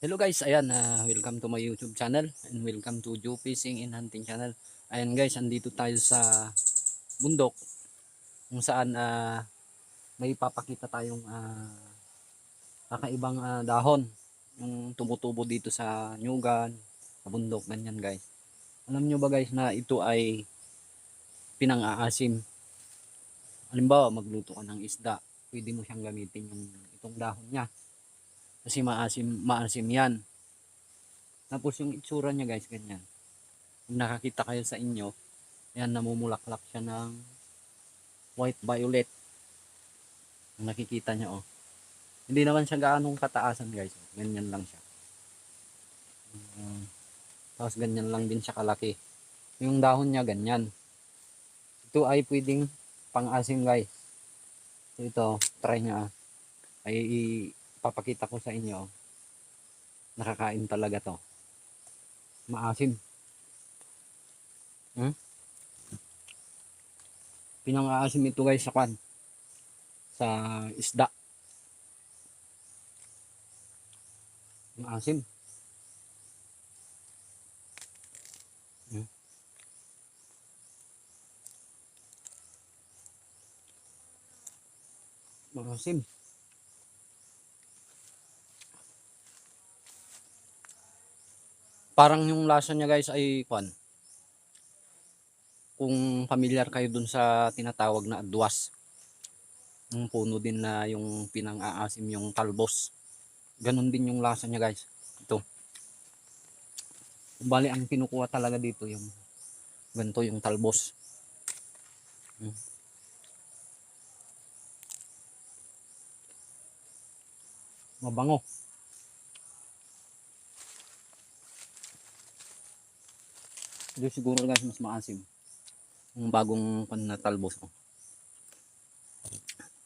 Hello guys, ayan, ah, welcome to my YouTube channel and welcome to Joe Fishing and Hunting channel. Ayan guys, andito tayo sa bundok kung saan ah, may papakita tayong ah, kakaibang ah, dahon yung tumutubo dito sa nyugan, sa bundok, ganyan guys. Alam nyo ba guys na ito ay pinang-aasim. Halimbawa, magluto ka ng isda, pwede mo siyang gamitin yung itong dahon niya. Kasi maasim, maasim yan. Tapos yung itsura niya guys, ganyan. Kung nakakita kayo sa inyo, yan namumulaklak siya ng white violet. Kung nakikita niya oh. Hindi naman siya gaanong kataasan guys. Ganyan lang siya. Um, tapos ganyan lang din siya kalaki. Yung dahon niya ganyan. Ito ay pwedeng pang-asim guys. Ito, try niya ah. Ay papakita ko sa inyo nakakain talaga to. Maasim. Hmm? pinang-aasim ito guys sa kwan? Sa isda. Maasim. Hmm? maasim parang yung lasa niya guys ay kwan. Kung familiar kayo dun sa tinatawag na adwas. Yung puno din na yung pinang-aasim yung talbos. Ganon din yung lasa niya guys. Ito. Bali ang kinukuha talaga dito yung ganito yung talbos. Hmm. Mabango. Ito siguro guys mas maasim. Yung bagong pan na talbos. Oh.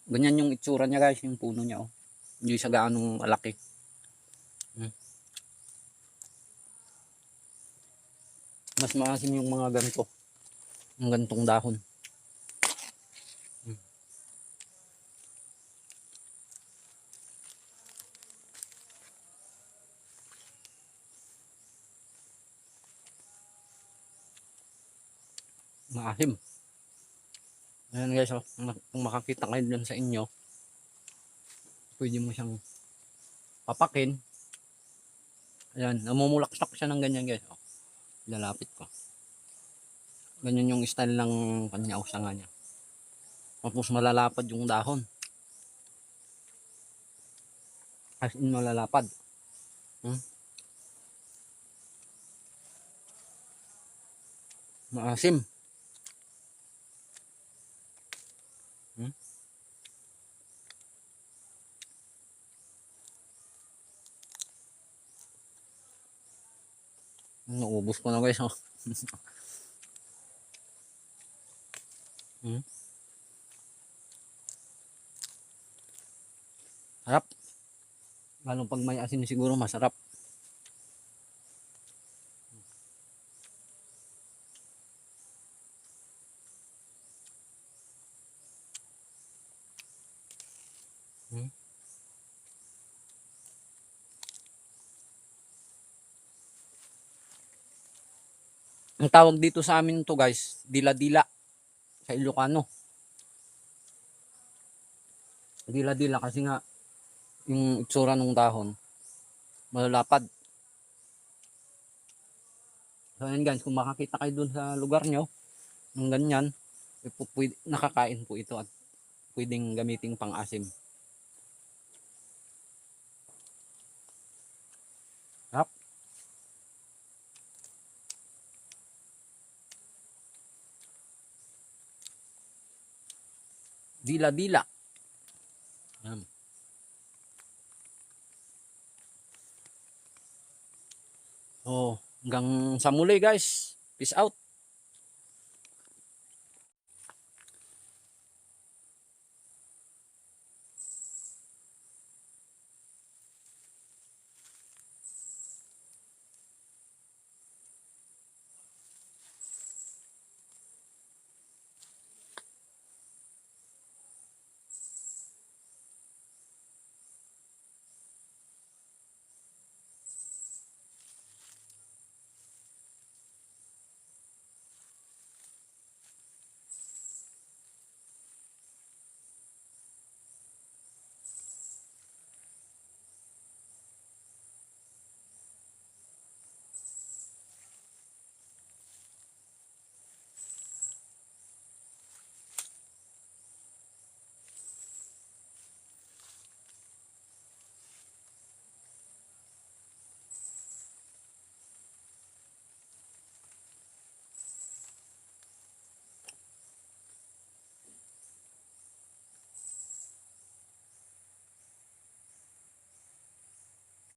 Ganyan yung itsura niya guys, yung puno niya. Oh. Hindi siya gaanong malaki. Hmm. Mas maasim yung mga ganito. Yung gantong dahon. Maasim. Ayan guys, oh, kung- makakita kayo dyan sa inyo, pwede mo siyang papakin. Ayan, namumulaksak siya ng ganyan guys. Oh, lalapit ko. Ganyan yung style ng kanya usanga niya. Tapos malalapad yung dahon. As in malalapad. Hmm? Maasim. Naubos ko na guys. Oh. hmm? Sarap. Lalo pag may asin siguro masarap. Ang tawag dito sa amin to guys, dila-dila sa Ilocano. Dila-dila kasi nga yung itsura ng dahon malalapad. So ayan guys, kung makakita kayo dun sa lugar nyo ng ganyan, eh, nakakain po ito at pwedeng gamiting pang-asim. Dila-dila. Yan. Oh, hanggang sa muli guys. Peace out.